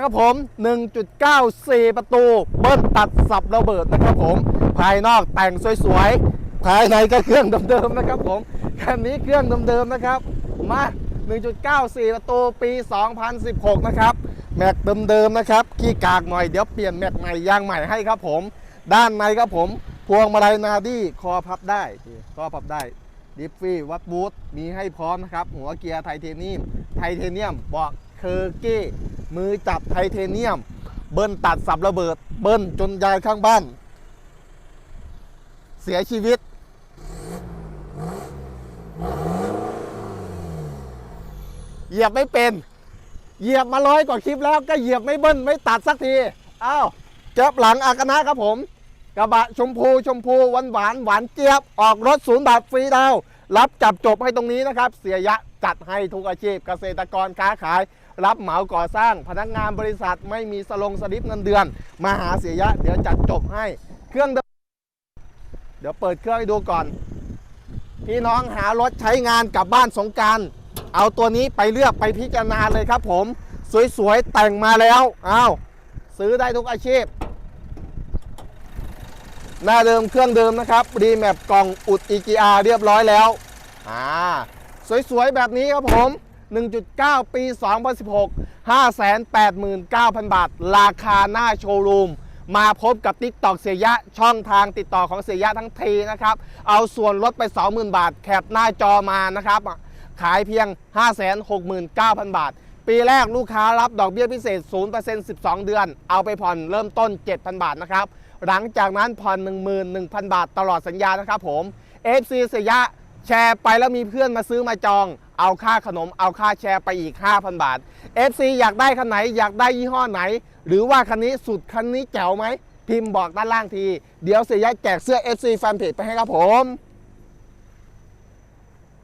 ครับผม 1.94 ประตู เบิ้ลตัดสับระเบิดนะครับผม ภายนอกแต่งสวยๆ ภายในก็เครื่องเดิมๆนะครับผมคันนี้เครื่องเดิมๆนะครับ มา 1.94 ประตูปี 2016 นะครับ แม็กเดิมๆนะครับ ขี้กากหน่อยเดี๋ยวเปลี่ยนแม็กใหม่ยางใหม่ให้ครับผม ด้านในครับผม พวงมาลัยนาดี้คอพับได้คอพับได้ดิฟฟี่วัดบูทมีให้พร้อมนะครับ หัวเกียร์ไทเทเนียม ไทเทเนียมเบาะ เคอร์กี้มือจับไทเทเนียม เบิ้ลตัดสับระเบิด เบิ้ลจนยายข้างบ้าน เสียชีวิต เหยียบไม่เป็น เหยียบมาร้อยกว่าคลิปแล้วก็เหยียบไม่เบิ้ลไม่ตัดสักทีอ้าวเจ็บหลังอากนะครับผมกระบะชมพูชมพูหวานหวานหวานเจี๊ยบ ออกรถศูนย์บาทฟรีดาว รับจับจบให้ตรงนี้นะครับ เสียยะ จัดให้ทุกอาชีพเกษตรกรค้าขาย รับเหมาก่อสร้าง พนักงานบริษัทไม่มีสลงสลิปเงินเดือน มาหาเสียยะ เดี๋ยวจัดจบให้เครื่อง เดี๋ยวเปิดเครื่องให้ดูก่อน พี่น้องหารถใช้งานกลับบ้านสงการเอาตัวนี้ไปเลือกไปพิจารณาเลยครับผม สวยๆ แต่งมาแล้วอ้าวซื้อได้ทุกอาชีพ หน้าเดิมเครื่องเดิมนะครับรีแมปกล่องอุด EGR เรียบร้อยแล้วอ่า สวยๆ แบบนี้ครับผม 1.9 ปี 2016 589,000 บาท ราคาหน้าโชว์รูม มาพบกับ TikTok เสียยะช่องทางติดต่อของเสียยะทั้งทีนะครับ เอาส่วนลดไป 20,000 บาท แคปหน้าจอมานะครับ ขายเพียง 569,000 บาทปีแรกลูกค้ารับดอกเบี้ยพิเศษ 0% 12 เดือน เอาไปผ่อนเริ่มต้น 7,000 บาทนะครับ หลังจากนั้นผ่อน 11,000 บาทตลอดสัญญานะครับผม FC เสียยะ แชร์ไปแล้วมีเพื่อนมาซื้อมาจอง เอาค่าขนม เอาค่าแชร์ไปอีก 5,000 บาท FC อยากได้คันไหน อยากได้ยี่ห้อไหน หรือว่าคันนี้สุดคันนี้แจ๋วไหม พิมพ์บอกด้านล่างที เดี๋ยวเสียยะแจกเสื้อ FC Fanpage ไปให้ครับผม